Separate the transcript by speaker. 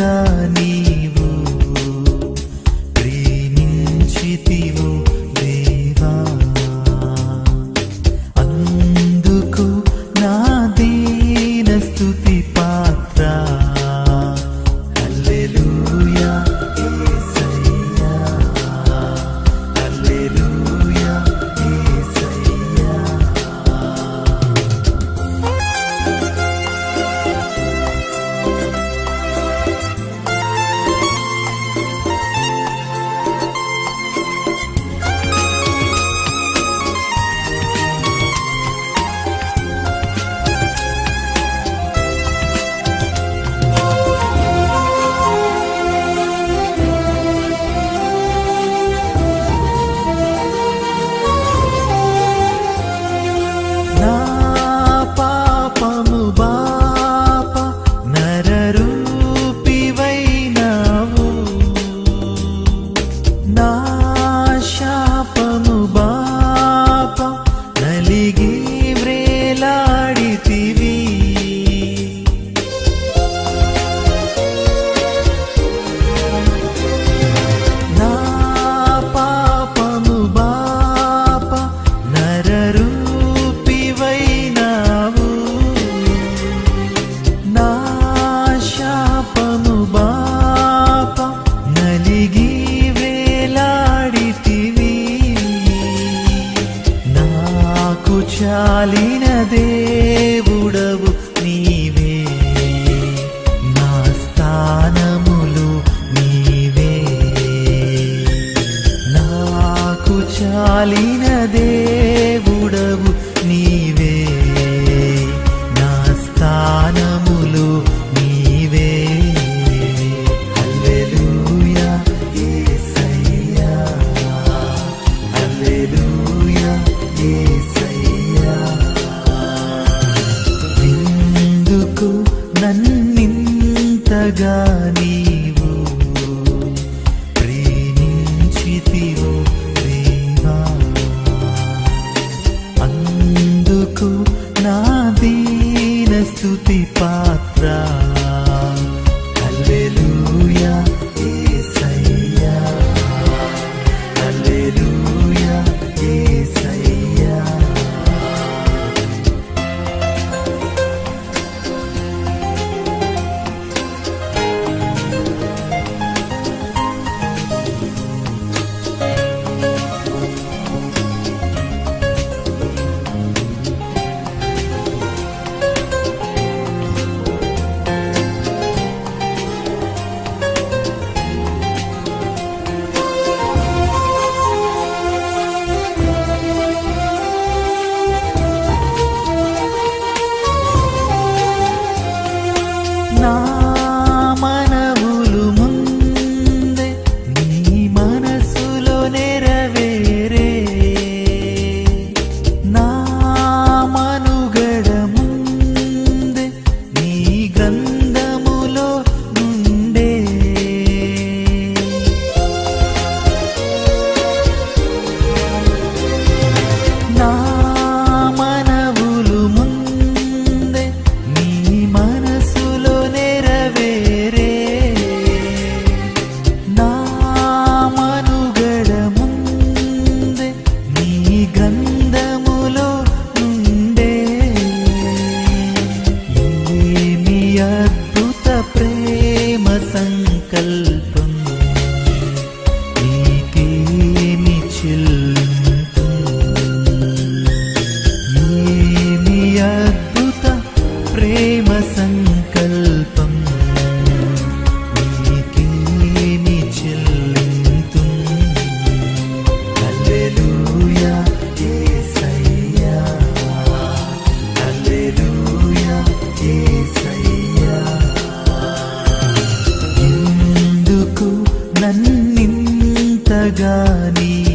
Speaker 1: God. జాలిన దేవుడవు నీవే. నా స్థానములు నీవే. నాకు చాలిన దేవుడవు నీవే. నా స్థానములు నీవే. ఏ యేసయ్యా హల్లెలూయా యేసయ్యా 着你 लगानी